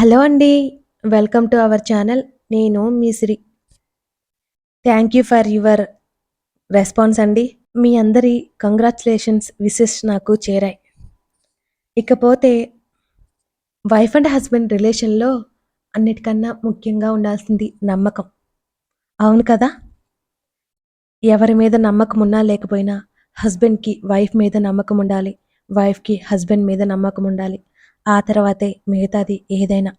Hello అండి welcome to our channel. నేను మీ Sri thank you for your response అండి. మీ అందరి కంగ్రాచులేషన్స్ విషెస్ నాకు చేరాయి. ఇకపోతే వైఫ్ అండ్ హస్బెండ్ రిలేషన్లో అన్నిటికన్నా ముఖ్యంగా ఉండాల్సింది నమ్మకం. అవును కదా? ఎవరి మీద నమ్మకం ఉన్నా లేకపోయినా హస్బెండ్కి వైఫ్ మీద నమ్మకం ఉండాలి. వైఫ్కి హస్బెండ్ మీద నమ్మకం ఉండాలి. ఆ తర్వాతే మిగతాది ఏదైనా.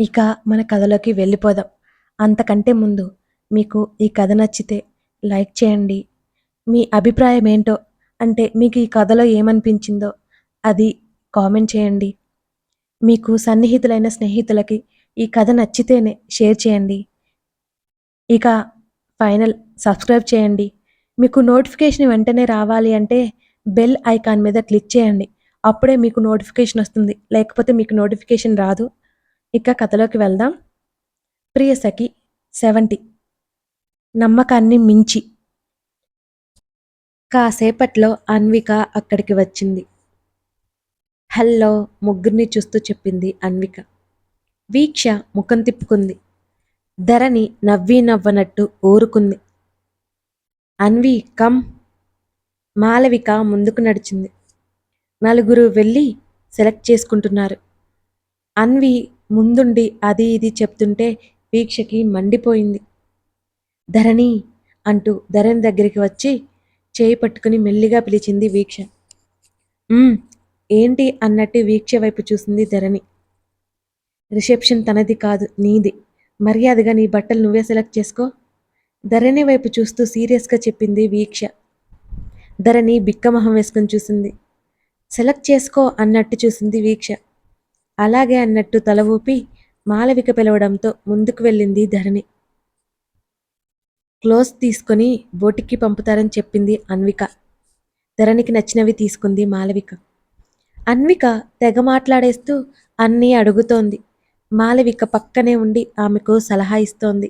ఇక మన కథలోకి వెళ్ళిపోదాం. అంతకంటే ముందు మీకు ఈ కథ నచ్చితే లైక్ చేయండి. మీ అభిప్రాయం ఏంటో అంటే మీకు ఈ కథలో ఏమనిపించిందో అది కామెంట్ చేయండి. మీకు సన్నిహితులైన స్నేహితులకి ఈ కథ నచ్చితేనే షేర్ చేయండి. ఇక ఫైనల్ సబ్స్క్రైబ్ చేయండి. మీకు నోటిఫికేషన్ వెంటనే రావాలి అంటే బెల్ ఐకాన్ మీద క్లిక్ చేయండి. అప్పుడే మీకు నోటిఫికేషన్ వస్తుంది. లేకపోతే మీకు నోటిఫికేషన్ రాదు. ఇక కథలోకి వెళ్దాం. ప్రియ సఖి సెవెంటీ నమ్మకాన్ని మించి. కాసేపట్లో అన్విక అక్కడికి వచ్చింది. హలో ముగ్గురిని చూస్తూ చెప్పింది అన్విక. వీక్ష ముఖం తిప్పుకుంది. ధరణి నవ్వి నవ్వనట్టు ఊరుకుంది. అన్వి కమ్. మాలవిక ముందుకు నడిచింది. నలుగురు వెళ్ళి సెలెక్ట్ చేసుకుంటున్నారు. అన్వి ముందుండి అది ఇది చెప్తుంటే వీక్షకి మండిపోయింది. ధరణి అంటూ ధరణి దగ్గరికి వచ్చి చేయి పట్టుకుని మెల్లిగా పిలిచింది వీక్ష. ఏంటి అన్నట్టు వీక్ష వైపు చూసింది ధరణి. రిసెప్షన్ తనది కాదు నీది. మర్యాదగా నీ బట్టలు నువ్వే సెలెక్ట్ చేసుకో ధరణి వైపు చూస్తూ సీరియస్గా చెప్పింది వీక్ష. ధరణి బిక్కమొహం వేసుకుని చూసింది. సెలెక్ట్ చేసుకో అన్నట్టు చూసింది వీక్ష. అలాగే అన్నట్టు తల ఊపి మాలవిక పిలవడంతో ముందుకు వెళ్ళింది ధరణి. క్లోజ్ తీసుకొని బోటికి పంపుతారని చెప్పింది అన్విక. ధరణికి నచ్చినవి తీసుకుంది మాలవిక అన్విక తెగ మాట్లాడేస్తూ అన్నీ అడుగుతోంది. మాలవిక పక్కనే ఉండి ఆమెకు సలహా ఇస్తోంది.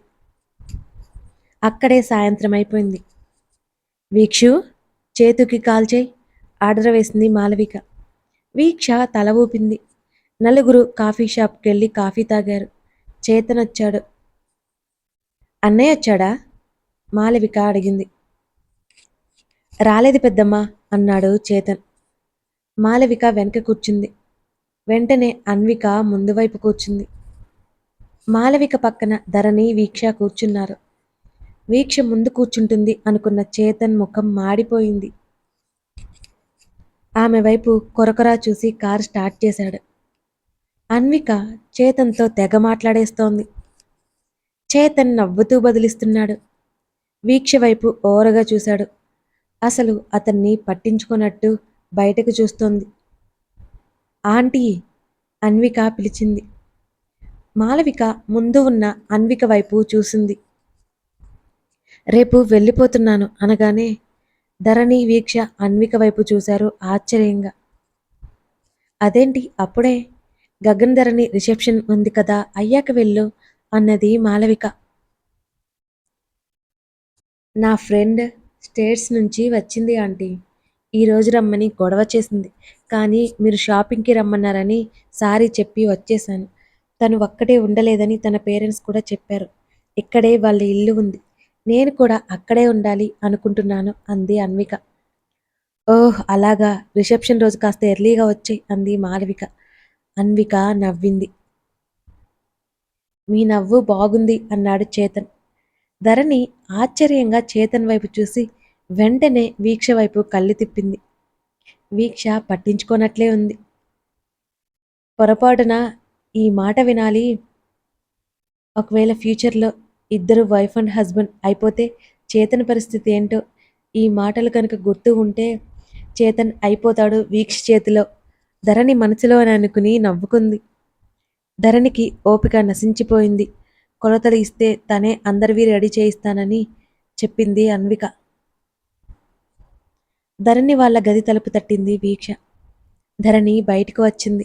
అక్కడే సాయంత్రం అయిపోయింది. వీక్షు చేతుకి కాల్చేయి ఆర్డర్ వేసింది మాలవిక. వీక్ష తల ఊపింది. నలుగురు కాఫీ షాప్కి వెళ్ళి కాఫీ తాగారు. చేతన్ వచ్చాడు అన్నయ్య వచ్చాడా? మాలవిక అడిగింది. రాలేదు పెద్దమ్మ అన్నాడు చేతన్. మాలవిక వెనక కూర్చుంది. వెంటనే అన్విక ముందు వైపు కూర్చుంది. మాలవిక పక్కన ధరణి వీక్ష కూర్చున్నారు. వీక్ష ముందు కూర్చుంటుంది అనుకున్న చేతన్ ముఖం మాడిపోయింది. ఆమె వైపు కొరకొరా చూసి కారు స్టార్ట్ చేశాడు. అన్విక చేతన్తో తెగ మాట్లాడేస్తోంది. చేతన్ నవ్వుతూ బదిలిస్తున్నాడు. వీక్ష వైపు ఓరగా చూశాడు. అసలు అతన్ని పట్టించుకున్నట్టు బయటకు చూస్తోంది. ఆంటీ అన్విక పిలిచింది. మాలవిక ముందు ఉన్న అన్విక వైపు చూసింది. రేపు వెళ్ళిపోతున్నాను అనగానే ధరణి వీక్ష అన్విక వైపు చూశారు ఆశ్చర్యంగా. అదేంటి? అప్పుడే గగన్ ధరణి రిసెప్షన్ ఉంది కదా అయ్యాక వెళ్ళు అన్నది మాలవిక. నా ఫ్రెండ్ స్టేట్స్ నుంచి వచ్చింది ఆంటీ. ఈరోజు రమ్మని గొడవ చేసింది. కానీ మీరు షాపింగ్కి రమ్మన్నారని సారీ చెప్పి వచ్చేసాను తను ఒక్కటే ఉండలేదని తన పేరెంట్స్ కూడా చెప్పారు. ఇక్కడే వాళ్ళ ఇల్లు ఉంది. నేను కూడా అక్కడే ఉండాలి అనుకుంటున్నాను అంది అన్విక. ఓహ్ అలాగా. రిసెప్షన్ రోజు కాస్త ఎర్లీగా వచ్చాయి అంది మాలవిక. అన్విక నవ్వింది. మీ నవ్వు బాగుంది అన్నాడు చేతన్. ధరణి ఆశ్చర్యంగా చేతన్ వైపు చూసి వెంటనే వీక్ష వైపు కళ్ళు తిప్పింది. వీక్ష పట్టించుకోనట్లే ఉంది. పొరపాటున ఈ మాట వినాలి. ఒకవేళ ఫ్యూచర్లో ఇద్దరు వైఫ్ అండ్ హస్బెండ్ అయిపోతే చేతన్ పరిస్థితి ఏంటో ఈ మాటలు కనుక గుర్తు ఉంటే చేతన్ అయిపోతాడు వీక్ష చేతిలో. ధరణి మనసులో అని అనుకుని నవ్వుకుంది. ధరణికి ఓపిక నశించిపోయింది. కొలతలు ఇస్తే తనే అందరివి రెడీ చేయిస్తానని చెప్పింది అన్విక. ధరణి వాళ్ళ గది తలుపు తట్టింది వీక్ష. ధరణి బయటకు వచ్చింది.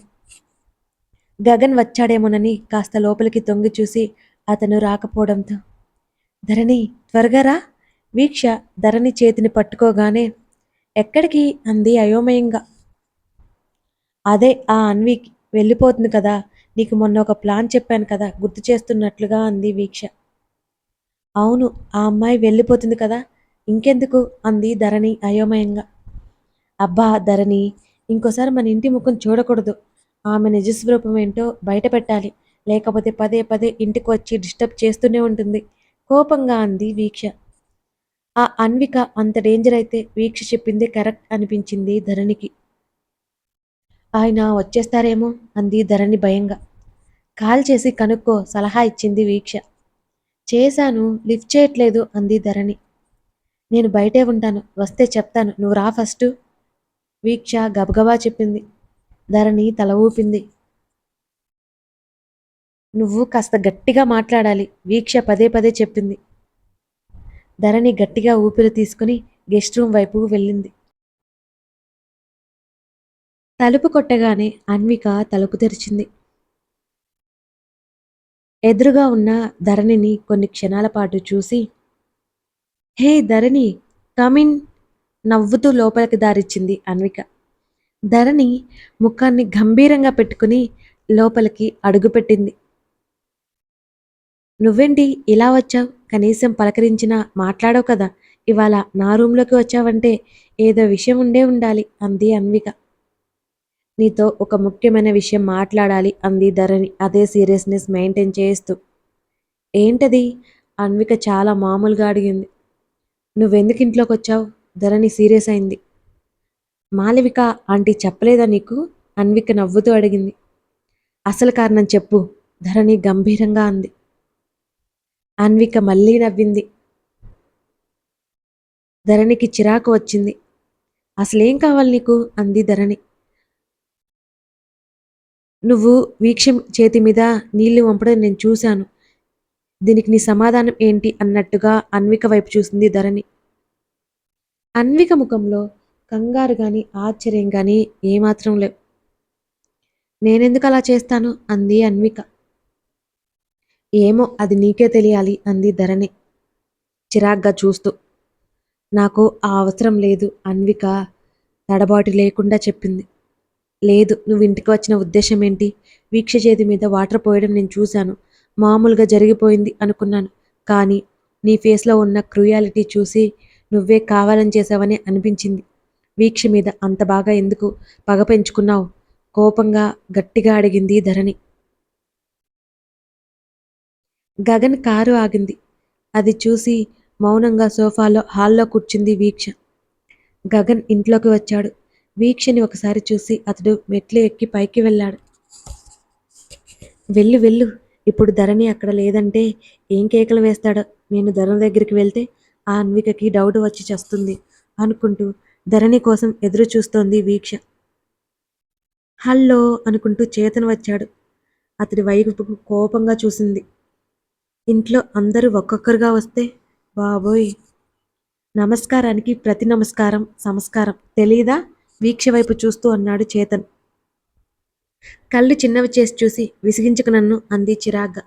గగన్ వచ్చాడేమోనని కాస్త లోపలికి తొంగి చూసి అతను రాకపోవడంతో ధరణి త్వరగా రా. వీక్ష ధరణి చేతిని పట్టుకోగానే ఎక్కడికి? అంది అయోమయంగా. అదే ఆ అన్వి వెళ్ళిపోతుంది కదా. నీకు మొన్న ఒక ప్లాన్ చెప్పాను కదా. గుర్తు చేస్తున్నట్లుగా అంది వీక్ష. అవును ఆ అమ్మాయి వెళ్ళిపోతుంది కదా. ఇంకెందుకు? అంది ధరణి అయోమయంగా. అబ్బా ధరణి ఇంకోసారి మన ఇంటి ముఖం చూడకూడదు. ఆమె నిజస్వరూపం ఏంటో బయట పెట్టాలి. లేకపోతే పదే పదే ఇంటికి వచ్చి డిస్టర్బ్ చేస్తూనే ఉంటుంది. కోపంగా అంది వీక్ష. ఆ అన్విక అంత డేంజర్ అయితే వీక్ష చెప్పింది కరెక్ట్ అనిపించింది ధరణికి. ఆయన వచ్చేస్తారేమో అంది ధరణి భయంగా. కాల్ చేసి కనుక్కో సలహా ఇచ్చింది వీక్ష. చేశాను లిఫ్ట్ చేయట్లేదు అంది ధరణి. నేను బయటే ఉంటాను వస్తే చెప్తాను నువ్వు రా ఫస్ట్. వీక్ష గబగబా చెప్పింది. ధరణి తల ఊపింది. నువ్వు కాస్త గట్టిగా మాట్లాడాలి. వీక్ష పదే పదే చెప్పింది ధరణి గట్టిగా ఊపిరి తీసుకుని గెస్ట్ రూమ్ వైపు వెళ్ళింది. తలుపు కొట్టగానే అన్విక తలుపు తెరిచింది. ఎదురుగా ఉన్న ధరణిని కొన్ని క్షణాల పాటు చూసి హే ధరణి కమిన్ నవ్వుతూ లోపలికి దారిచ్చింది అన్విక. ధరణి ముఖాన్ని గంభీరంగా పెట్టుకుని లోపలికి అడుగుపెట్టింది. నువ్వేంటి ఇలా వచ్చావు? కనీసం పలకరించినా మాట్లాడవు కదా. ఇవాళ నా రూంలోకి వచ్చావంటే ఏదో విషయం ఉండే ఉండాలి అంది అన్విక. నీతో ఒక ముఖ్యమైన విషయం మాట్లాడాలి అంది ధరణి అదే సీరియస్నెస్ మెయింటైన్ చేస్తూ ఏంటది? అన్విక చాలా మామూలుగా అడిగింది. నువ్వెందుకు ఇంట్లోకి వచ్చావు ధరణి సీరియస్ అయింది. మాలవిక ఆంటీ చెప్పలేదా నీకు? అన్విక నవ్వుతూ అడిగింది. అసలు కారణం చెప్పు ధరణి గంభీరంగా అంది. అన్విక మళ్ళీ నవ్వింది. ధరణికి చిరాకు వచ్చింది. అసలేం కావాలి నీకు? అంది ధరణి. నువ్వు వీక్ష చేతి మీద నీళ్ళు వంపడం నేను చూశాను. దీనికి నీ సమాధానం ఏంటి? అన్నట్టుగా అన్విక వైపు చూసింది ధరణి. అన్విక ముఖంలో కంగారు గాని ఆశ్చర్యం గాని ఏమాత్రం లేవు. నేనెందుకు అలా చేస్తాను? అంది అన్విక. ఏమో అది నీకే తెలియాలి అంది ధరణి చిరాగ్గా చూస్తూ. నాకు ఆ అవసరం లేదు అన్విక తడబాటు లేకుండా చెప్పింది. లేదు నువ్వు ఇంటికి వచ్చిన ఉద్దేశం ఏంటి వీక్ష చేతి మీద వాటర్ పోయడం నేను చూశాను. మామూలుగా జరిగిపోయింది అనుకున్నాను. కానీ నీ ఫేస్లో ఉన్న క్రూయాలిటీ చూసి నువ్వే కావాలని చేసావని అనిపించింది. వీక్ష మీద అంత బాగా ఎందుకు పగ పెంచుకున్నావు? కోపంగా గట్టిగా అడిగింది ధరణి. గగన్ కారు ఆగింది. అది చూసి మౌనంగా సోఫాలో హాల్లో కూర్చుంది వీక్ష. గగన్ ఇంట్లోకి వచ్చాడు. వీక్షని ఒకసారి చూసి అతడు మెట్లు ఎక్కి పైకి వెళ్ళాడు. వెళ్ళు వెళ్ళు. ఇప్పుడు ధరణి అక్కడ లేదంటే ఏం కేకలు వేస్తాడో? నేను ధరణి దగ్గరికి వెళ్తే ఆ అన్వికకి డౌట్ వచ్చి చస్తుంది అనుకుంటూ ధరణి కోసం ఎదురు చూస్తోంది వీక్ష. హల్లో అనుకుంటూ చేతను వచ్చాడు. అతడి వైపు కోపంగా చూసింది. ఇంట్లో అందరూ ఒక్కొక్కరుగా వస్తే బాబోయ్ నమస్కారానికి ప్రతి నమస్కారం సంస్కారం తెలీదా? వీక్ష వైపు చూస్తూ అన్నాడు చేతన్. కళ్ళు చిన్నవి చేసి చూసి విసిగించుకు నన్ను అంది చిరాగ్గా.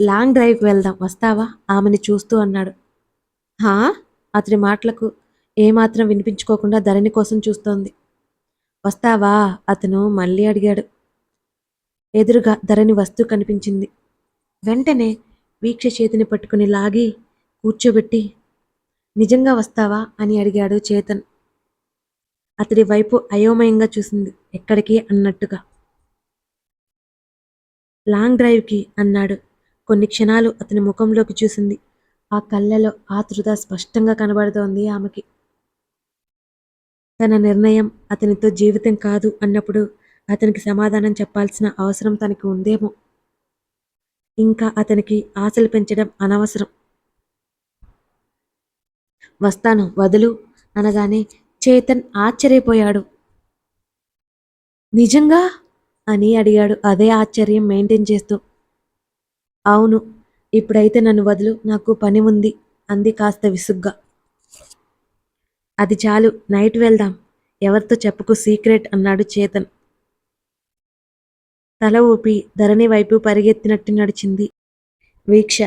లాంగ్ డ్రైవ్కి వెళ్దాం వస్తావా? ఆమెని చూస్తూ అన్నాడు. హా? అతని మాటలకు ఏమాత్రం వినిపించుకోకుండా ధరణి కోసం చూస్తోంది. వస్తావా? అతను మళ్ళీ అడిగాడు. ఎదురుగా ధరణి వస్తూ కనిపించింది. వెంటనే వీక్ష చేతిని పట్టుకుని లాగి కూర్చోబెట్టి నిజంగా వస్తావా? అని అడిగాడు చేతన్. అతడి వైపు అయోమయంగా చూసింది. ఎక్కడికి? అన్నట్టుగా. లాంగ్ డ్రైవ్కి అన్నాడు. కొన్ని క్షణాలు అతని ముఖంలోకి చూసింది. ఆ కళ్ళలో ఆతృత స్పష్టంగా కనబడుతోంది ఆమెకి. తన నిర్ణయం అతనితో జీవితం కాదు అన్నప్పుడు అతనికి సమాధానం చెప్పాల్సిన అవసరం తనకి ఉందేమో. ఇంకా అతనికి ఆశలు పెంచడం అనవసరం. వస్తాను వదులు అనగానే చేతన్ ఆశ్చర్యపోయాడు. నిజంగా? అని అడిగాడు అదే ఆశ్చర్యం మెయింటైన్ చేస్తూ. అవును ఇప్పుడైతే నన్ను వదులు నాకు పని ఉంది అంది కాస్త విసుగ్గా. అది చాలు నైట్ వెళ్దాం ఎవరితో చెప్పుకు సీక్రెట్ అన్నాడు చేతన్. తల ఊపి ధరణి వైపు పరిగెత్తినట్టు నడిచింది వీక్ష.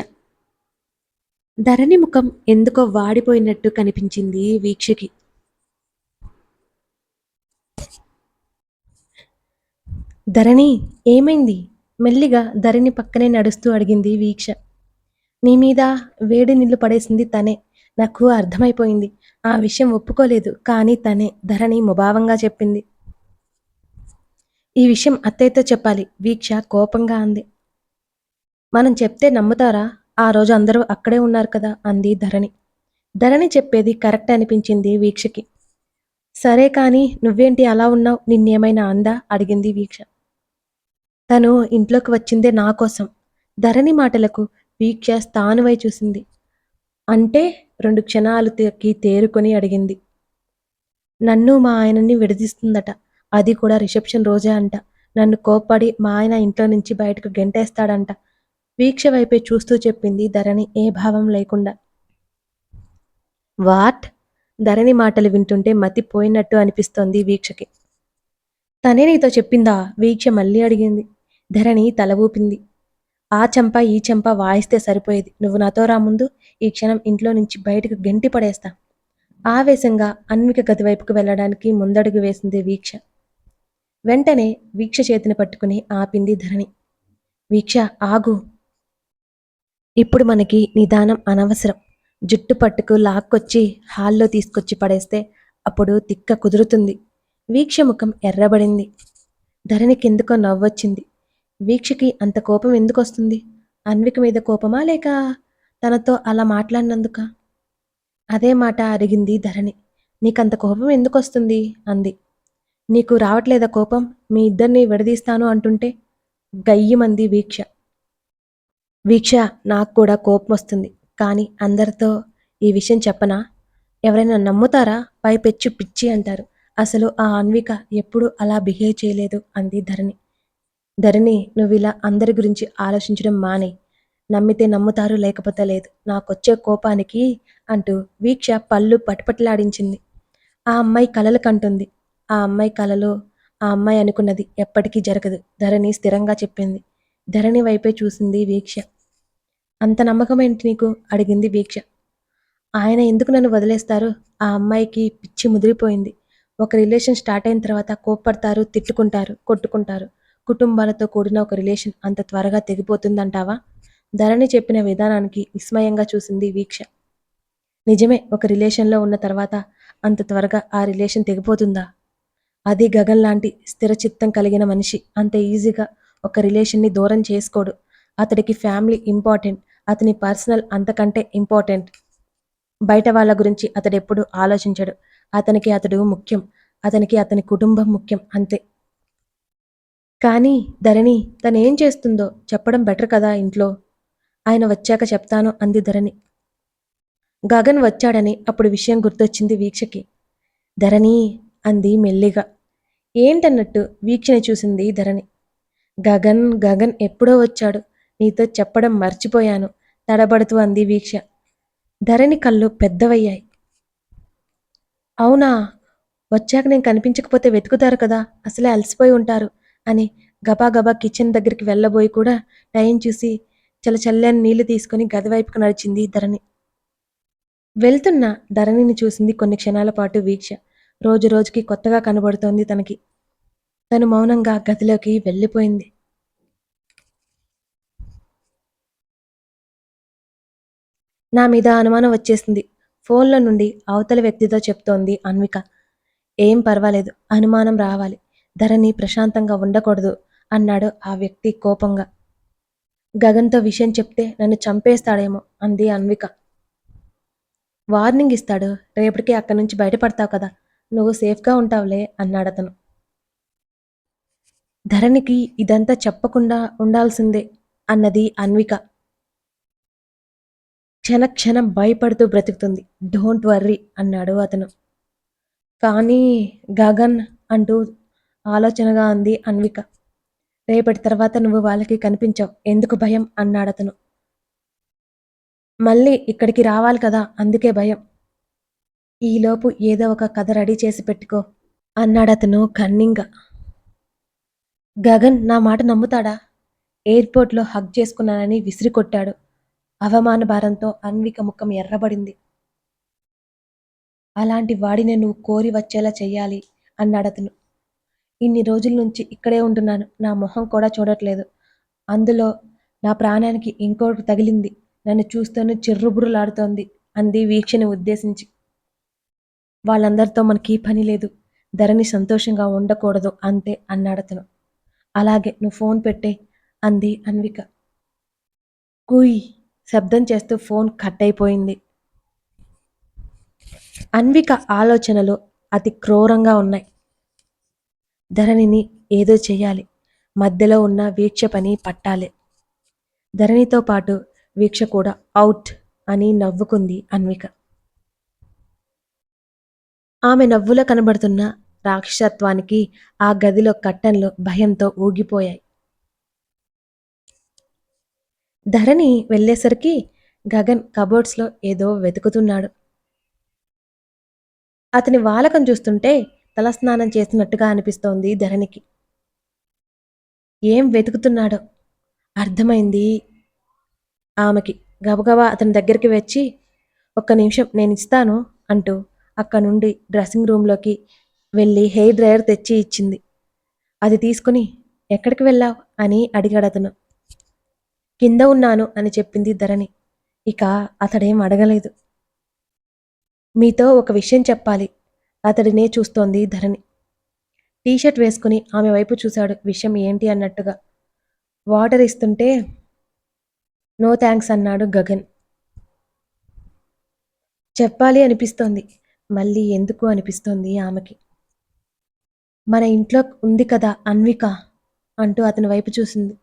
ధరణి ముఖం ఎందుకో వాడిపోయినట్టు కనిపించింది వీక్షకి. ధరణి ఏమైంది? మెల్లిగా ధరణి పక్కనే నడుస్తూ అడిగింది వీక్ష. నీ మీద వేడి నీళ్ళు పడేసింది తనే. నాకు అర్థమైపోయింది. ఆ విషయం ఒప్పుకోలేదు కానీ తనే ధరణి ముభావంగా చెప్పింది. ఈ విషయం అత్తయ్యతో చెప్పాలి. వీక్ష కోపంగా అంది. మనం చెప్తే నమ్ముతారా? ఆ రోజు అందరూ అక్కడే ఉన్నారు కదా అంది ధరణి. ధరణి చెప్పేది కరెక్ట్ అనిపించింది వీక్షకి. సరే కానీ నువ్వేంటి అలా ఉన్నావు? నిన్నేమైనా అందా? అడిగింది వీక్ష. తను ఇంట్లోకి వచ్చిందే నా కోసం. ధరణి మాటలకు వీక్ష స్థానువై చూసింది. అంటే రెండు క్షణాలు తెక్కి తేరుకొని అడిగింది. నన్ను మా ఆయనని విడదీస్తుందట. అది కూడా రిసెప్షన్ రోజే అంట. నన్ను కోప్పడి మా ఆయన ఇంట్లో నుంచి బయటకు గెంటేస్తాడంట. వీక్ష వైపే చూస్తూ చెప్పింది ధరణి ఏ భావం లేకుండా. వాట్? ధరణి మాటలు వింటుంటే మతి పోయినట్టు అనిపిస్తోంది వీక్షకి. తనే నీతో చెప్పిందా? వీక్ష మళ్ళీ అడిగింది. ధరణి తల ఊపింది. ఆ చెంప ఈ చెంప వాయిస్తే సరిపోయేది. నువ్వు నాతో రా ముందు ఈ క్షణం ఇంట్లో నుంచి బయటకు గెంటి పడేస్తా ఆవేశంగా అన్విక గది వైపుకు వెళ్ళడానికి ముందడుగు వేసింది వీక్ష. వెంటనే వీక్ష చేతిని పట్టుకుని ఆపింది ధరణి. వీక్ష ఆగు. ఇప్పుడు మనకి నిదానం అనవసరం. జుట్టు పట్టుకు లాక్కొచ్చి హాల్లో తీసుకొచ్చి పడేస్తే అప్పుడు తిక్క కుదురుతుంది. వీక్ష ముఖం ఎర్రబడింది. ధరణికెందుకో నవ్వొచ్చింది. వీక్షకి అంత కోపం ఎందుకు వస్తుంది అన్విక మీద కోపమా లేక తనతో అలా మాట్లాడినందుక? అదే మాట అరిగింది ధరణి. నీకంత కోపం ఎందుకు వస్తుంది అంది. నీకు రావట్లేదా కోపం? మీ ఇద్దరిని విడదీస్తాను అంటుంటే గయ్యమంది వీక్ష. వీక్ష నాకు కూడా కోపం వస్తుంది. కానీ అందరితో ఈ విషయం చెప్పనా? ఎవరైనా నమ్ముతారా? పైపెచ్చు పిచ్చి అంటారు. అసలు ఆ అన్విక ఎప్పుడూ అలా బిహేవ్ చేయలేదు అంది ధరణి. ధరణి నువ్వు ఇలా అందరి గురించి ఆలోచించడం మానే. నమ్మితే నమ్ముతారు లేకపోతే లేదు. నాకొచ్చే కోపానికి అంటూ వీక్ష పళ్ళు పటపట్లాడించింది. ఆ అమ్మాయి కలలు కంటుంది. ఆ అమ్మాయి కలలో ఆ అమ్మాయి అనుకున్నది ఎప్పటికీ జరగదు. ధరణి స్థిరంగా చెప్పింది. ధరణి వైపే చూసింది వీక్ష. అంత నమ్మకం ఏంటి నీకు? అడిగింది వీక్ష. ఆయన ఎందుకు నన్ను వదిలేస్తారు? ఆ అమ్మాయికి పిచ్చి ముదిరిపోయింది. ఒక రిలేషన్ స్టార్ట్ అయిన తర్వాత కోప్పడతారు తిట్టుకుంటారు కొట్టుకుంటారు. కుటుంబాలతో కూడిన ఒక రిలేషన్ అంత త్వరగా తెగిపోతుందంటావా? ధరణి చెప్పిన విధానానికి విస్మయంగా చూసింది వీక్ష. నిజమే ఒక రిలేషన్లో ఉన్న తర్వాత అంత త్వరగా ఆ రిలేషన్ తెగిపోతుందా? అది గగన్ లాంటి స్థిరచిత్తం కలిగిన మనిషి. అంత ఈజీగా ఒక రిలేషన్ని దూరం చేసుకోడు. అతడికి ఫ్యామిలీ ఇంపార్టెంట్ అతని పర్సనల్ అంతకంటే ఇంపార్టెంట్. బయట వాళ్ళ గురించి అతడు ఎప్పుడు ఆలోచించడు. అతనికి అతడు ముఖ్యం అతనికి అతని కుటుంబం ముఖ్యం అంతే. కానీ ధరణి తనేం చేస్తుందో చెప్పడం బెటర్ కదా ఇంట్లో? ఆయన వచ్చాక చెప్తాను అంది ధరణి. గగన్ వచ్చాడని అప్పుడు విషయం గుర్తొచ్చింది వీక్షకి. ధరణి అంది మెల్లిగా. ఏంటన్నట్టు వీక్షణ చూసింది ధరణి. గగన్ గగన్ ఎప్పుడో వచ్చాడు. నీతో చెప్పడం మర్చిపోయాను తడబడుతూ అంది వీక్ష. ధరణి కళ్ళు పెద్దవయ్యాయి. అవునా? వచ్చాక నేను కనిపించకపోతే వెతుకుతారు కదా అసలే అలసిపోయి ఉంటారు అని గబాగబా కిచెన్ దగ్గరికి వెళ్ళబోయి కూడా టైం చూసి చల్లచల్లని నీళ్ళు తీసుకుని గది వైపుకు నడిచింది ధరణి. వెళ్తున్న ధరణిని చూసింది కొన్ని క్షణాల పాటు వీక్ష. రోజు రోజుకి కొత్తగా కనబడుతోంది తనకి. తను మౌనంగా గదిలోకి వెళ్ళిపోయింది. నా మీద అనుమానం వచ్చేసింది. ఫోన్లో నుండి అవతల వ్యక్తితో చెప్తోంది అన్విక. ఏం పర్వాలేదు అనుమానం రావాలి. ధరణి ప్రశాంతంగా ఉండకూడదు అన్నాడు ఆ వ్యక్తి కోపంగా. గగన్తో విషయం చెప్తే నన్ను చంపేస్తాడేమో అంది అన్విక. వార్నింగ్ ఇస్తాడు రేపటికి అక్కడి నుంచి బయటపడతావు కదా. నువ్వు సేఫ్గా ఉంటావులే అన్నాడతను ధరణికి ఇదంతా చెప్పకుండా ఉండాల్సిందే అన్నది అన్విక. క్షణక్షణం భయపడుతూ బ్రతుకుతుంది. డోంట్ వర్రీ అన్నాడు అతను. కానీ గగన్ అంటూ ఆలోచనగా అంది అన్విక. రేపటి తర్వాత నువ్వు వాళ్ళకి కనిపించావు. ఎందుకు భయం? అన్నాడతను మళ్ళీ ఇక్కడికి రావాలి కదా అందుకే భయం. ఈలోపు ఏదో ఒక కథ రెడీ చేసి పెట్టుకో అన్నాడతను కన్నింగా. గగన్ నా మాట నమ్ముతాడా? ఎయిర్పోర్ట్లో హగ్ చేసుకున్నానని విసిరి కొట్టాడు అవమాన భారంతో అన్విక ముఖం ఎర్రబడింది. అలాంటి వాడిని నువ్వు కోరి వచ్చేలా చెయ్యాలి అన్నాడతను. ఇన్ని రోజుల నుంచి ఇక్కడే ఉంటున్నాను నా మొహం కూడా చూడట్లేదు. అందులో నా ప్రాణానికి ఇంకోటి తగిలింది నన్ను చూస్తూనే చిర్రుబుర్రులాడుతోంది అంది వీక్షని ఉద్దేశించి. వాళ్ళందరితో మనకి పని లేదు. ధరణి సంతోషంగా ఉండకూడదు అంతే అన్నాడతను అలాగే నువ్వు ఫోన్ పెట్టే అంది అన్విక. కుయ్ శబ్దం చేస్తూ ఫోన్ కట్ అయిపోయింది. అన్విక ఆలోచనలు అతి క్రూరంగా ఉన్నాయి. ధరణిని ఏదో చేయాలి. మధ్యలో ఉన్న వీక్ష పని పట్టాలి. ధరణితో పాటు వీక్ష కూడా అవుట్ అని నవ్వుకుంది అన్విక. ఆమె నవ్వులో కనబడుతున్న రాక్షసత్వానికి ఆ గదిలో కట్టెన్లు భయంతో ఊగిపోయాయి. ధరణి వెళ్ళేసరికి గగన్ కబోర్డ్స్లో ఏదో వెతుకుతున్నాడు. అతని వాలకం చూస్తుంటే తలస్నానం చేసినట్టుగా అనిపిస్తోంది ధరణికి. ఏం వెతుకుతున్నాడో? అర్థమైంది. ఆమెకి గబగబా అతని దగ్గరికి వచ్చి ఒక్క నిమిషం నేను ఇస్తాను అంటూ అక్కడ నుండి డ్రెస్సింగ్ రూమ్లోకి వెళ్ళి హెయిర్ డ్రయర్ తెచ్చి ఇచ్చింది. అది తీసుకుని ఎక్కడికి వెళ్ళావు? అని అడిగాడు అతను. కింద ఉన్నాను అని చెప్పింది ధరణి. ఇక అతడేం అడగలేదు. మీతో ఒక విషయం చెప్పాలి అతడినే చూస్తోంది ధరణి. టీషర్ట్ వేసుకుని ఆమె వైపు చూశాడు విషయం ఏంటి అన్నట్టుగా. వాటర్ ఇస్తుంటే నో థ్యాంక్స్ అన్నాడు గగన్. చెప్పాలి అనిపిస్తోంది. మళ్ళీ ఎందుకు అనిపిస్తోంది ఆమెకి? మన ఇంట్లో ఉంది కదా అన్విక అంటూ అతని వైపు చూసింది.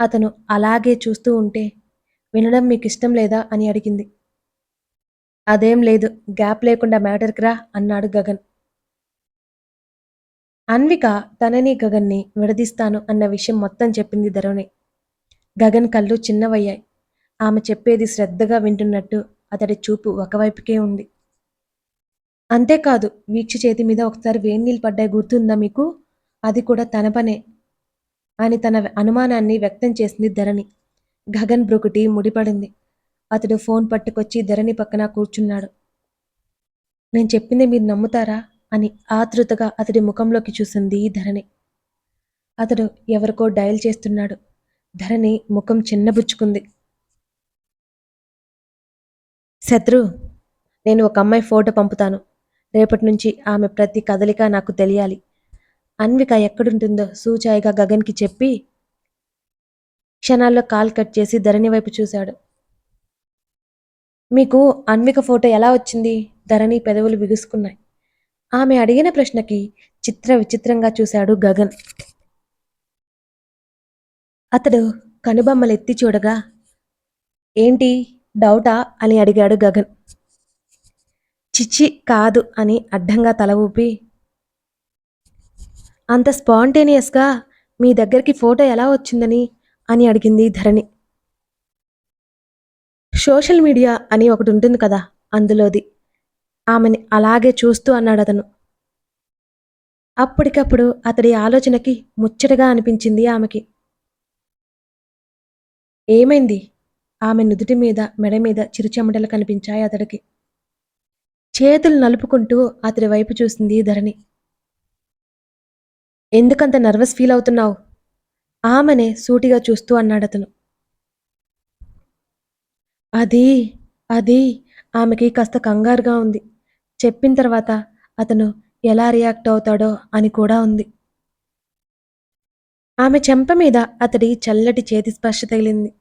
అతను అలాగే చూస్తూ ఉంటే వినడం మీకు ఇష్టం లేదా అని అడిగింది. అదేం లేదు గ్యాప్ లేకుండా మ్యాటర్కి రా అన్నాడు గగన్. అన్విక తనని గగన్ని విడదీస్తాను అన్న విషయం మొత్తం చెప్పింది ధరణి. గగన్ కళ్ళు చిన్నవయ్యాయి. ఆమె చెప్పేది శ్రద్ధగా వింటున్నట్టు అతడి చూపు ఒకవైపుకే ఉంది. అంతేకాదు వీక్ష చేతి మీద ఒకసారి వేడి నీళ్ళు పడ్డాయి గుర్తుందా మీకు? అది కూడా తన పనే అని తన అనుమానాన్ని వ్యక్తం చేసింది ధరణి. గగన్ బ్రుకుటి ముడిపడింది. అతడు ఫోన్ పట్టుకొచ్చి ధరణి పక్కన కూర్చున్నాడు. నేను చెప్పింది మీరు నమ్ముతారా? అని ఆతృతగా అతడి ముఖంలోకి చూసింది ధరణి. అతడు ఎవరికో డయల్ చేస్తున్నాడు. ధరణి ముఖం చిన్నబుచ్చుకుంది. శత్రు నేను ఒక అమ్మాయి ఫోటో పంపుతాను. రేపటి నుంచి ఆమె ప్రతి కదలిక నాకు తెలియాలి. అన్విక ఎక్కడుంటుందో సూచాయిగా గగన్కి చెప్పి క్షణాల్లో కాల్ కట్ చేసి ధరణి వైపు చూశాడు. మీకు అన్విక ఫోటో ఎలా వచ్చింది? ధరణి పెదవులు బిగుసుకున్నాయి ఆమె అడిగిన ప్రశ్నకి చిత్ర విచిత్రంగా చూశాడు గగన్. అతడు కనుబొమ్మలెత్తి చూడగా ఏంటి? డౌటా? అని అడిగాడు గగన్. చిచ్చి కాదు అని అడ్డంగా తల ఊపి అంత స్పాంటేనియస్గా మీ దగ్గరికి ఫోటో ఎలా వచ్చిందని? అని అడిగింది ధరణి. సోషల్ మీడియా అని ఒకటి ఉంటుంది కదా అందులోది. ఆమెని అలాగే చూస్తూ అన్నాడు అతను. అప్పటికప్పుడు అతడి ఆలోచనకి ముచ్చటగా అనిపించింది ఆమెకి. ఏమైంది? ఆమె నుదుటి మీద మెడ మీద చిరుచెమటలు కనిపించాయి అతడికి. చేతులు నలుపుకుంటూ అతడి వైపు చూసింది ధరణి. ఎందుకంత నర్వస్ ఫీల్ అవుతున్నావు? ఆమెనే సూటిగా చూస్తూ అన్నాడతను. అది అది ఆమెకి కాస్త కంగారుగా ఉంది. చెప్పిన తర్వాత అతను ఎలా రియాక్ట్ అవుతాడో అని కూడా ఉంది. ఆమె చెంప మీద అతడి చల్లటి చేతి స్పర్శ తగిలింది.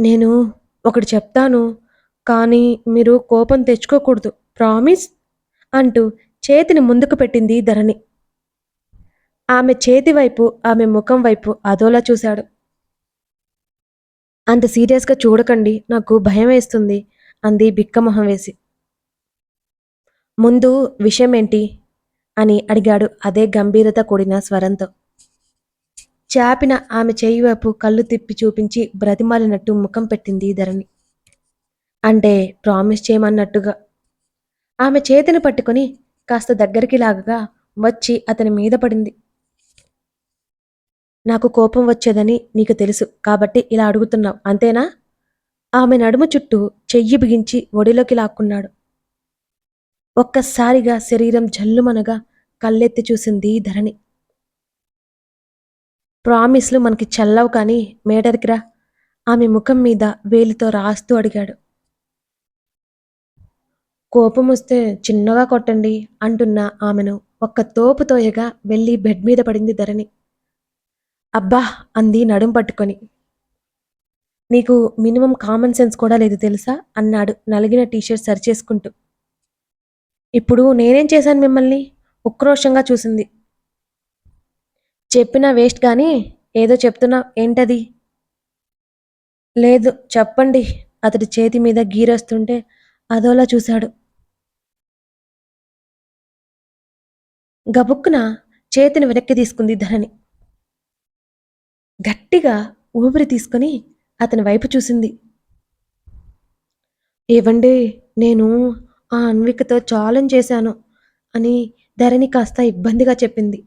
నేను ఒకటి చెప్తాను కానీ మీరు కోపం తెచ్చుకోకూడదు ప్రామిస్ అంటూ చేతిని ముందుకు పెట్టింది ధరణి. ఆమె చేతి వైపు ఆమె ముఖం వైపు అదోలా చూశాడు. అంత సీరియస్గా చూడకండి నాకు భయం వేస్తుంది అంది బిక్కమొహం వేసి. ముందు విషయం ఏంటి అని అడిగాడు అదే గంభీరత కూడిన స్వరంతో. చాపిన ఆమె చేయి వైపు కళ్ళు తిప్పి చూపించి బ్రతిమాలినట్టు ముఖం పెట్టింది ధరణి. అంటే ప్రామిస్ చేయమన్నట్టుగా. ఆమె చేతిని పట్టుకొని కాస్త దగ్గరికి లాగగా వచ్చి అతని మీద పడింది. నాకు కోపం వచ్చేదని నీకు తెలుసు కాబట్టి ఇలా అడుగుతున్నావు అంతేనా? ఆమె నడుము చుట్టూ చెయ్యి బిగించి ఒడిలోకి లాక్కున్నాడు. ఒక్కసారిగా శరీరం జల్లుమనగా కళ్ళెత్తి చూసింది ధరణి. ప్రామిస్లు మనకి చల్లవు కానీ మేడర్కి రా ఆమె ముఖం మీద వేలితో రాస్తూ అడిగాడు. కోపం వస్తే చిన్నగా కొట్టండి అంటున్న ఆమెను ఒక్క తోపు తోయగా వెళ్ళి బెడ్ మీద పడింది ధరణి. అబ్బా అంది నడుం పట్టుకొని. నీకు మినిమం కామన్ సెన్స్ కూడా లేదు తెలుసా? అన్నాడు నలిగిన టీషర్ట్ సరిచేసుకుంటూ ఇప్పుడు నేనేం చేశాను మిమ్మల్ని? ఉక్రోషంగా చూసింది. చెప్పినా వేస్ట్ కానీ ఏదో చెప్తున్నా ఏంటది? లేదు చెప్పండి. అతడి చేతి మీద గీరొస్తుంటే అదోలా చూశాడు. గబుక్కున చేతిని వెనక్కి తీసుకుంది ధరణి. గట్టిగా ఊపిరి తీసుకుని అతని వైపు చూసింది. ఏవండి నేను ఆ అన్వికతో ఛాలెంజ్ చేశాను అని ధరణి కాస్త ఇబ్బందిగా చెప్పింది.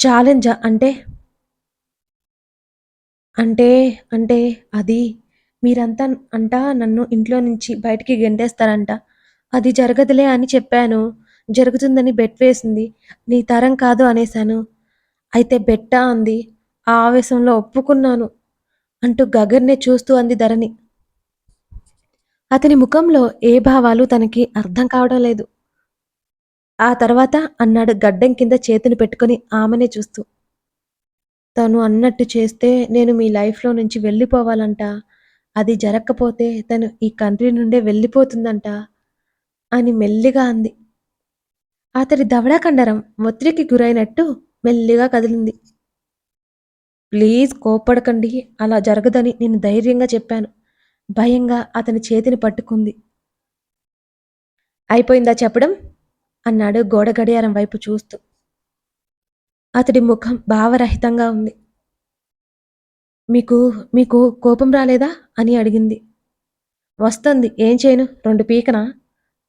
ఛాలెంజా అంటే? అంటే అంటే అది మీరంతా అంట నన్ను ఇంట్లో నుంచి బయటికి గెంటేస్తారంట. అది జరగదులే అని చెప్పాను. జరుగుతుందని బెట్ వేసింది. నీ తరం కాదు అనేశాను. అయితే బెట్టా అంది. ఆ ఆవేశంలో ఒప్పుకున్నాను అంటూ గగన్నే చూస్తూ అంది ధరణి. అతని ముఖంలో ఏ భావాలు తనకి అర్థం కావడం లేదు. ఆ తర్వాత అన్నాడు గడ్డం కింద చేతిని పెట్టుకుని ఆమెనే చూస్తూ. తను అన్నట్టు చేస్తే నేను మీ లైఫ్లో నుంచి వెళ్ళిపోవాలంట. అది జరగకపోతే తను ఈ కంట్రీ నుండే వెళ్ళిపోతుందంట అని మెల్లిగా అంది. అతడి దవడా కండరం ఒత్తిడికి గురైనట్టు మెల్లిగా కదిలింది. ప్లీజ్ కోప్పడకండి అలా జరగదని నేను ధైర్యంగా చెప్పాను. భయంగా అతని చేతిని పట్టుకుంది. అయిపోయిందా చెప్పడం? అన్నాడు గోడ గడియారం వైపు చూస్తూ. అతడి ముఖం భావరహితంగా ఉంది. మీకు మీకు కోపం రాలేదా? అని అడిగింది. వస్తుంది ఏం చేయను? రెండు పీకన?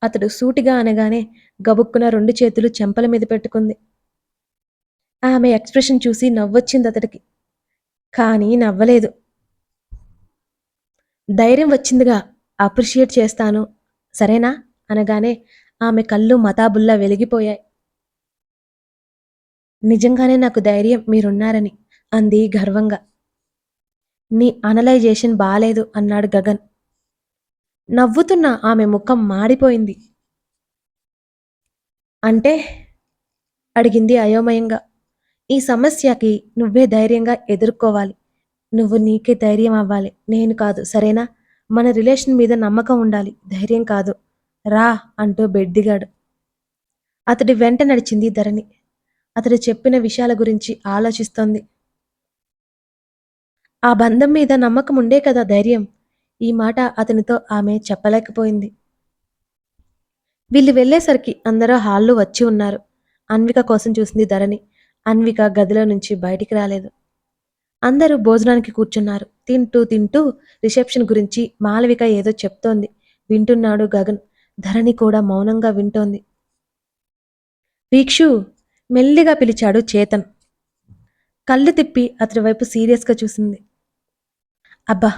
అతడు సూటిగా అనగానే గబుక్కున రెండు చేతులు చెంపల మీద పెట్టుకుంది. ఆమె ఎక్స్ప్రెషన్ చూసి నవ్వొచ్చింది అతడికి. కానీ నవ్వలేదు. ధైర్యం వచ్చిందిగా అప్రిషియేట్ చేస్తాను సరేనా? అనగానే ఆమె కళ్ళు మతాబుల్లా వెలిగిపోయాయి. నిజంగానే నాకు ధైర్యం మీరున్నారని అంది గర్వంగా. నీ అనలైజేషన్ బాలేదు అన్నాడు గగన్. నవ్వుతున్న ఆమె ముఖం మాడిపోయింది. అంటే అడిగింది అయోమయంగా. ఈ సమస్యకి నువ్వే ధైర్యంగా ఎదుర్కోవాలి. నువ్వు నీకే ధైర్యం అవ్వాలి. నేను కాదు సరేనా? మన రిలేషన్ మీద నమ్మకం ఉండాలి. ధైర్యం కాదు. రా అంటూ బెడ్ దిగాడు అతడి వెంట నడిచింది ధరణి. అతడు చెప్పిన విషయాల గురించి ఆలోచిస్తోంది. ఆ బంధం మీద నమ్మకం ఉండే కదా ధైర్యం? ఈ మాట అతనితో ఆమె చెప్పలేకపోయింది. వీళ్ళు వెళ్ళేసరికి అందరూ హాల్లో వచ్చి ఉన్నారు. అన్విక కోసం చూసింది ధరణి. అన్విక గదిలో నుంచి బయటికి రాలేదు. అందరూ భోజనానికి కూర్చున్నారు. తింటూ తింటూ రిసెప్షన్ గురించి మాలవిక ఏదో చెప్తోంది. వింటున్నాడు గగన్. ధరణి కూడా మౌనంగా వింటోంది. వీక్షు మెల్లిగా పిలిచాడు చేతన్. కళ్ళు తిప్పి అతడి వైపు సీరియస్గా చూసింది. అబ్బా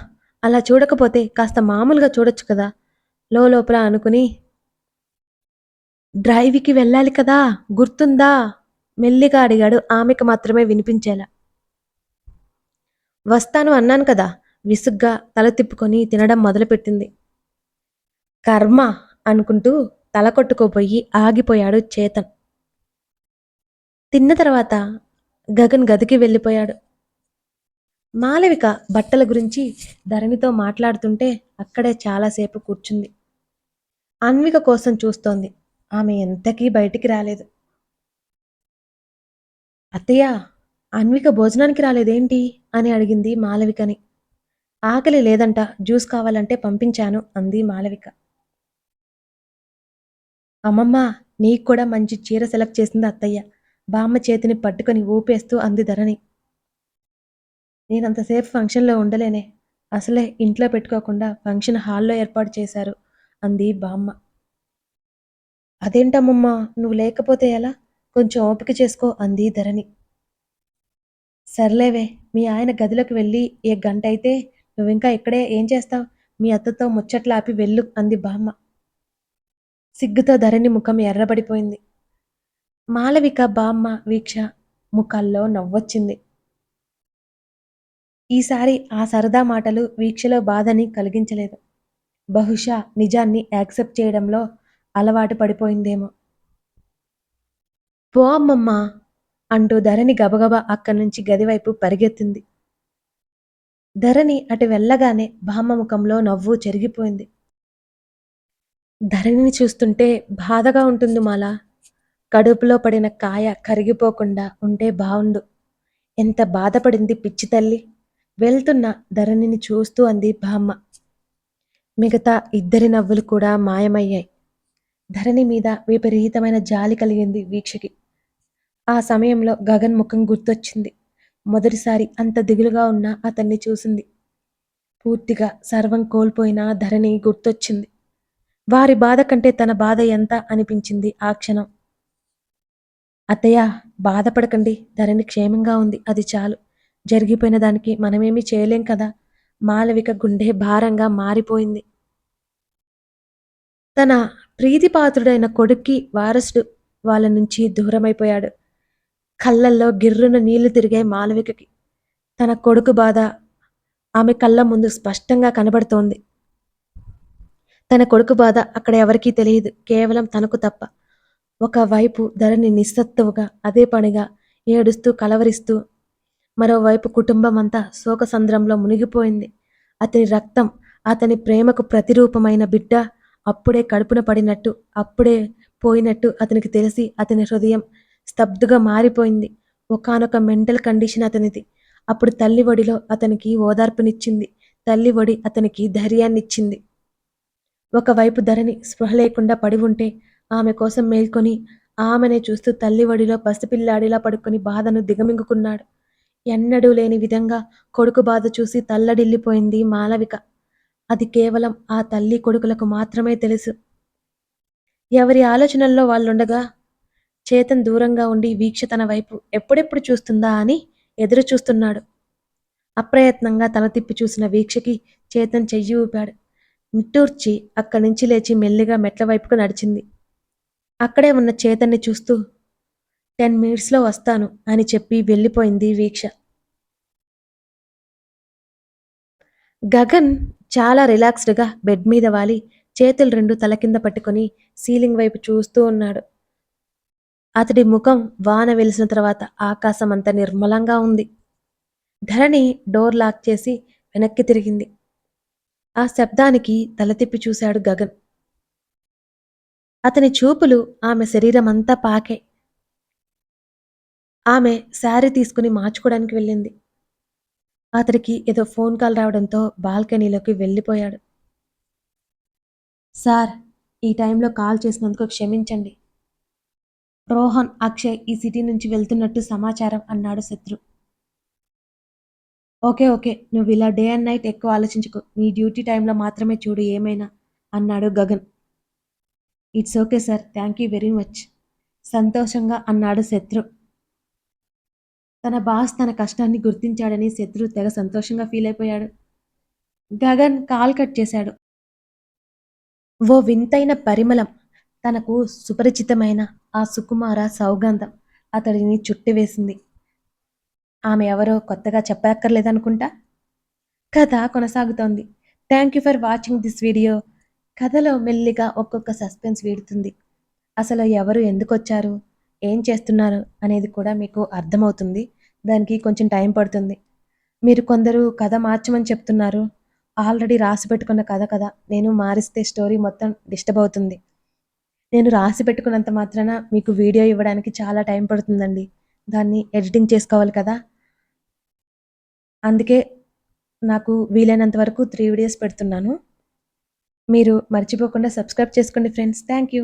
అలా చూడకపోతే కాస్త మామూలుగా చూడొచ్చు కదా? లోపల అనుకుని డ్రైవ్కి వెళ్ళాలి కదా గుర్తుందా? మెల్లిగా అడిగాడు ఆమెకు మాత్రమే వినిపించేలా. వస్తాను అన్నాను కదా విసుగ్గా తల తిప్పుకొని తినడం మొదలుపెట్టింది. కర్మ అనుకుంటూ తల కొట్టుకోపోయి ఆగిపోయాడు చేతన్. తిన్న తర్వాత గగన్ గదికి వెళ్ళిపోయాడు. మాలవిక బట్టల గురించి ధరణితో మాట్లాడుతుంటే అక్కడే చాలాసేపు కూర్చుంది. అన్విక కోసం చూస్తోంది. ఆమె ఎంతకీ బయటికి రాలేదు. అత్తయ్య అన్విక భోజనానికి రాలేదేంటి? అని అడిగింది మాలవికని. ఆకలి లేదంట జ్యూస్ కావాలంటే పంపించాను అంది మాలవిక. అమ్మమ్మ నీకు కూడా మంచి చీర సెలెక్ట్ చేసింది అత్తయ్య. బామ్మ చేతిని పట్టుకొని ఊపేస్తూ అంది ధరణి. నేనంతసేపు ఫంక్షన్లో ఉండలేనే. అసలే ఇంట్లో పెట్టుకోకుండా ఫంక్షన్ హాల్లో ఏర్పాటు చేశారు అంది బామ్మ. అదేంటమ్మమ్మా? నువ్వు లేకపోతే ఎలా? కొంచెం ఓపిక చేసుకో అంది ధరణి. సర్లేవే మీ ఆయన గదిలోకి వెళ్ళి ఏ గంట అయితే నువ్వింకా ఇక్కడే ఏం చేస్తావు? మీ అత్తతో ముచ్చట్లాపి వెళ్ళు అంది బామ్మ. సిగ్గుతో ధరణి ముఖం ఎర్రబడిపోయింది. మాలవిక బామ్మ వీక్ష ముఖాల్లో నవ్వొచ్చింది. ఈసారి ఆ సరదా మాటలు వీక్షలో బాధని కలిగించలేదు. బహుశా నిజాన్ని యాక్సెప్ట్ చేయడంలో అలవాటు పడిపోయిందేమో. పో అమ్మమ్మా! అంటూ ధరణి గబగబా అక్కడ్నుంచి గదివైపు పరిగెత్తింది. ధరణి అటు వెళ్ళగానే బామ్మ ముఖంలో నవ్వు చెరిగిపోయింది. ధరణిని చూస్తుంటే బాధగా ఉంటుంది మాలా. కడుపులో పడిన కాయ కరిగిపోకుండా ఉంటే బావుండు. ఎంత బాధపడింది పిచ్చి తల్లి. వెళ్తున్న ధరణిని చూస్తూ అంది బామ్మ. మిగతా ఇద్దరి నవ్వులు కూడా మాయమయ్యాయి. ధరణి మీద విపరీతమైన జాలి కలిగింది వీక్షకి. ఆ సమయంలో గగన్ ముఖం గుర్తొచ్చింది. మొదటిసారి అంత దిగులుగా ఉన్న అతన్ని చూసింది. పూర్తిగా సర్వం కోల్పోయిన ధరణి గుర్తొచ్చింది. వారి బాధ కంటే తన బాధ ఎంత అనిపించింది ఆ క్షణం. అత్తయ్య బాధపడకండి ధరణి క్షేమంగా ఉంది అది చాలు. జరిగిపోయిన దానికి మనమేమీ చేయలేం కదా! మాలవిక గుండె భారంగా మారిపోయింది. తన ప్రీతిపాత్రుడైన కొడుక్కి వారసుడు వాళ్ళ నుంచి దూరమైపోయాడు. కళ్ళల్లో గిర్రున నీళ్ళు తిరిగే మాలవికకి. తన కొడుకు బాధ ఆమె కళ్ళ ముందు స్పష్టంగా కనబడుతోంది. తన కొడుకు బాధ అక్కడ ఎవరికీ తెలియదు. కేవలం తనకు తప్ప. ఒకవైపు ధరని నిస్సత్తువుగా అదే పనిగా ఏడుస్తూ కలవరిస్తూ మరోవైపు కుటుంబం అంతా శోకసంద్రంలో మునిగిపోయింది. అతని రక్తం, అతని ప్రేమకు ప్రతిరూపమైన బిడ్డ అప్పుడే కడుపున పడినట్టు, అప్పుడే పోయినట్టు అతనికి తెలిసి అతని హృదయం స్తబ్దుగా మారిపోయింది. ఒకానొక మెంటల్ కండిషన్ అతనిది. అప్పుడు తల్లి ఒడిలో అతనికి ఓదార్పునిచ్చింది. తల్లి ఒడి అతనికి ధైర్యాన్నిచ్చింది. ఒకవైపు ధరని స్పృహ లేకుండా పడి ఉంటే ఆమె కోసం మేల్కొని ఆమెనే చూస్తూ తల్లి ఒడిలో పసిపిల్లాడిలా పడుకొని బాధను దిగమింగుకున్నాడు. ఎన్నడూ లేని విధంగా కొడుకు బాధ చూసి తల్లడిల్లిపోయింది మాలవిక. అది కేవలం ఆ తల్లి కొడుకులకు మాత్రమే తెలుసు. ఎవరి ఆలోచనల్లో వాళ్ళుండగా చేతన్ దూరంగా ఉండి వీక్ష తన వైపు ఎప్పుడెప్పుడు చూస్తుందా అని ఎదురు చూస్తున్నాడు. అప్రయత్నంగా తల తిప్పి చూసిన వీక్షకి చేతన్ చెయ్యి ఊపాడు. నిట్టూర్చి అక్కడి నుంచి లేచి మెల్లిగా మెట్ల వైపుకు నడిచింది. అక్కడే ఉన్న చేతన్ని చూస్తూ టెన్ మినిట్స్లో వస్తాను అని చెప్పి వెళ్ళిపోయింది వీక్ష. గగన్ చాలా రిలాక్స్డ్గా బెడ్ మీద వాలి చేతులు రెండు తల కింద పట్టుకొని సీలింగ్ వైపు చూస్తూ ఉన్నాడు. అతడి ముఖం వాన వెలిసిన తర్వాత ఆకాశం అంత నిర్మలంగా ఉంది. ధరణి డోర్ లాక్ చేసి వెనక్కి తిరిగింది. ఆ శబ్దానికి తల తిప్పి చూశాడు గగన్. అతని చూపులు ఆమె శరీరమంతా పాకే ఆమె శారీ తీసుకుని మార్చుకోవడానికి వెళ్ళింది. అతడికి ఏదో ఫోన్ కాల్ రావడంతో బాల్కనీలోకి వెళ్ళిపోయాడు. సార్ ఈ టైంలో కాల్ చేసినందుకు క్షమించండి. రోహన్, అక్షయ్ ఈ సిటీ నుంచి వెళ్తున్నట్టు సమాచారం అన్నాడు శత్రు. ఓకే ఓకే నువ్వు ఇలా డే అండ్ నైట్ ఎక్కువ ఆలోచించుకో నీ డ్యూటీ టైంలో మాత్రమే చూడు ఏమైనా అన్నాడు Gagan. It's okay sir thank you very much సంతోషంగా అన్నాడు శత్రు. తన బాస్ తన కష్టాన్ని గుర్తించాడని శత్రు తెగ సంతోషంగా ఫీల్ అయిపోయాడు. గగన్ కాల్ కట్ చేశాడు. ఓ వింతైన పరిమళం తనకు సుపరిచితమైన ఆ సుకుమార సౌగంధం అతడిని చుట్టివేసింది. ఆమె ఎవరో కొత్తగా చెప్పక్కర్లేదనుకుంటా. కథ కొనసాగుతోంది. Thank you for watching this video. కథలో మెల్లిగా ఒక్కొక్క సస్పెన్స్ వీడుతుంది. అసలు ఎవరు ఎందుకొచ్చారు, ఏం చేస్తున్నారు అనేది కూడా మీకు అర్థమవుతుంది. దానికి కొంచెం టైం పడుతుంది. మీరు కొందరు కథ మార్చమని చెప్తున్నారు. ఆల్రెడీ రాసి పెట్టుకున్న కథ కదా నేను మారిస్తే స్టోరీ మొత్తం డిస్టర్బ్ అవుతుంది. నేను రాసి పెట్టుకున్నంత మాత్రాన మీకు వీడియో ఇవ్వడానికి చాలా టైం పడుతుందండి. దాన్ని ఎడిటింగ్ చేసుకోవాలి కదా! అందుకే నాకు వీలైనంత వరకు త్రీ వీడియోస్ పెడుతున్నాను. మీరు మర్చిపోకుండా సబ్స్క్రైబ్ చేసుకోండి ఫ్రెండ్స్. Thank you.